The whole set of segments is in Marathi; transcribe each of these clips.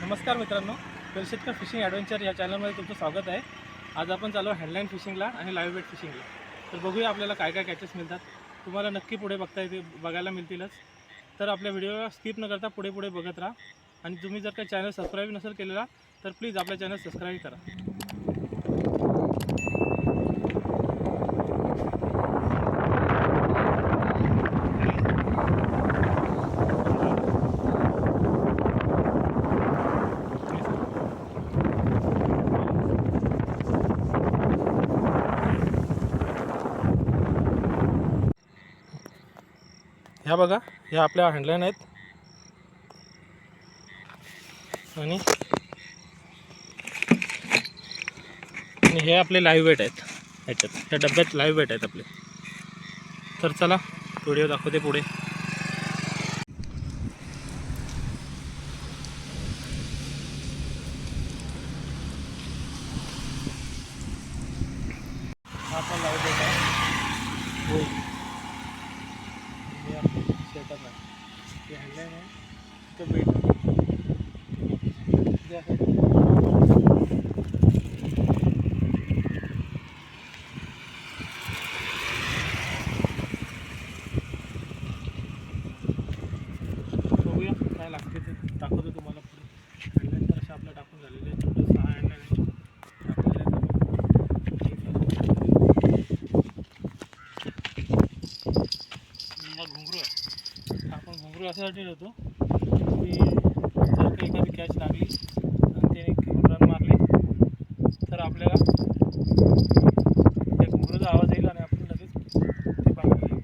नमस्कार मित्रांनो बेलशेटकर फिशिंग ॲडव्हेंचर या चॅनलमध्ये तुमचं स्वागत आहे. आज आपण चालू हँडलाईन फिशिंगला आणि लाईव्ह बेट फिशिंगला तर बघूया आपल्याला काय काय कॅचेस मिळतात. तुम्हाला नक्की पुढे बघता येते बघायला मिळतीलच. तर आपल्या व्हिडिओला स्किप न करता पुढे पुढे बघत राहा. आणि तुम्ही जर काही चॅनल सबस्क्राईब नसेल केलेला तर प्लीज आपल्या चॅनल सबस्क्राईब करा. ह्या बघा ह्या आपल्या हँडलाईन आहेत. आणि हे आपले लाईव्ह वेट आहेत. ह्याच्यात. ह्या डब्यात लाईव्ह वेट आहेत आपले. तर चला व्हिडिओ दाखवते पुढे हा आपला लाईव्ह वेट आहे होय हे आपलं सेटअप आहे हे हँडलाईन आहे तो बेट जे आहे बघूया काय लागते ते दाखवतो तुम्हाला पुढे हँडलाईन तर अशा आपल्या टाकून झालेले आहेत टोटल सहा हँडलाईन आहेत टाकलेले आहेत हा घुंगरू आहे हा आपण घुंगरू याच्यासाठी ठेवतो की जर का एखादी कॅच लागली आणि त्याने घेऊन रन मारली तर आपल्याला त्या घुंगरूचा आवाज येईल आणि आपण लगेच ते बाहेर येईल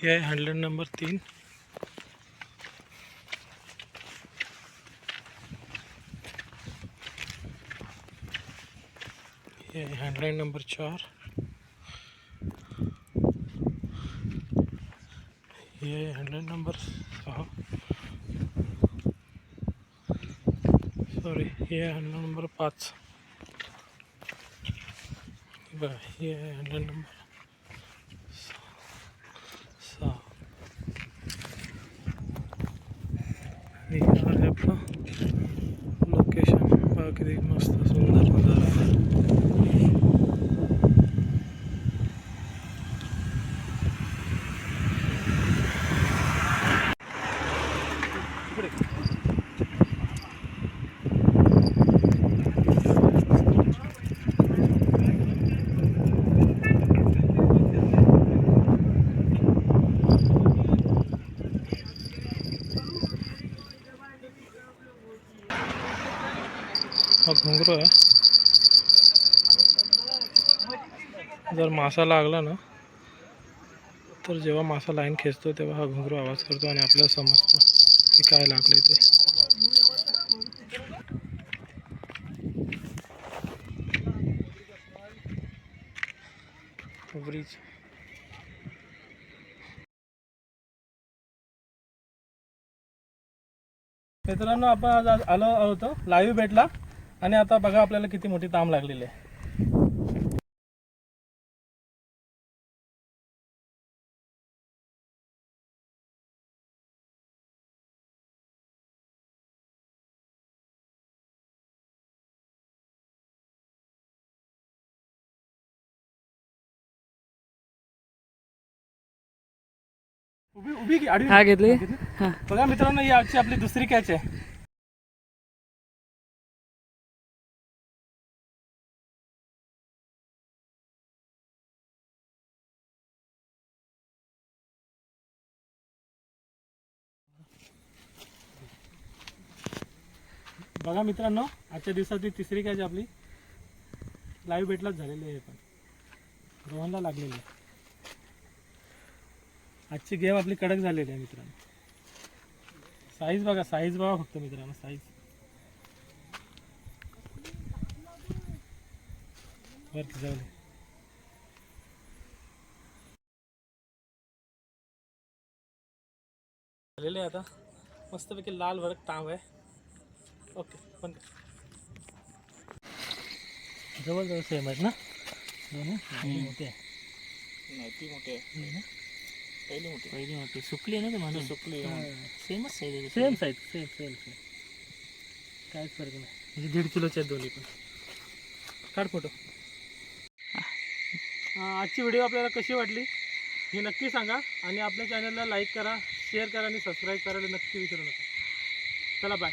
हे आहे हँडलाईन नंबर तीन. हे आहे हँडलाईन नंबर चार. हे आहे हँडलाईन नंबर सहा. सॉरी हे आहे हँडलाईन नंबर पाच. बरं हे आहे हँडलाईन नंबर सहा हे आहे आपलं लोकेशन बघा किती मस्त सुंदर हा घुंगरू आहे. जर मासा लागला ना तर जेव्हा मासा लाईन खेचतो तेव्हा हा घुंगरू आवाज करतो आणि आपल्याला समजतो की काय लागले ते. ब्रिज. मित्रांनो आपण आज आज आलो होतो लाईव्ह भेटला. आणि आता बघा आपल्याला किती मोठी ताम लागलेली आहे. उभी उभी की आडवी हा घेतली. हा बघा मित्रांनो ही आजची आपली दुसरी कॅच आहे. बघा मित्रांनो आजच्या दिवसातली तिसरी कॅच आपली. लाईव्ह भेटलाच झालेली आहे हे पण. रोहनला लागलेली आहे. आजची गेम आपली कडक झालेली आहे मित्रांनो. साईज बघा साईज बघा फक्त मित्रांनो साईज वरती जाऊ झालेले आहे आता. मस्तपैकी लाल भरक तांब आहे. ओके पण जवळ जवळ सेम आहेत ना? दोन्ही? मोठे आहे. नाही ती मोठी आहे. हे ना? पहिली मोठी. पहिली मोठी. सुकली ना तुम्हाला सुकली सेमच size same size same same same काहीच फरक नाही. म्हणजे दीड किलोचे आहेत दोन्ही पण. काढ फोटो. आजची व्हिडिओ आपल्याला कशी वाटली? हे नक्की सांगा. आणि आपल्या चॅनलला लाईक करा शेअर करा आणि सबस्क्राईब करायला नक्की विसरू नका. चला बाय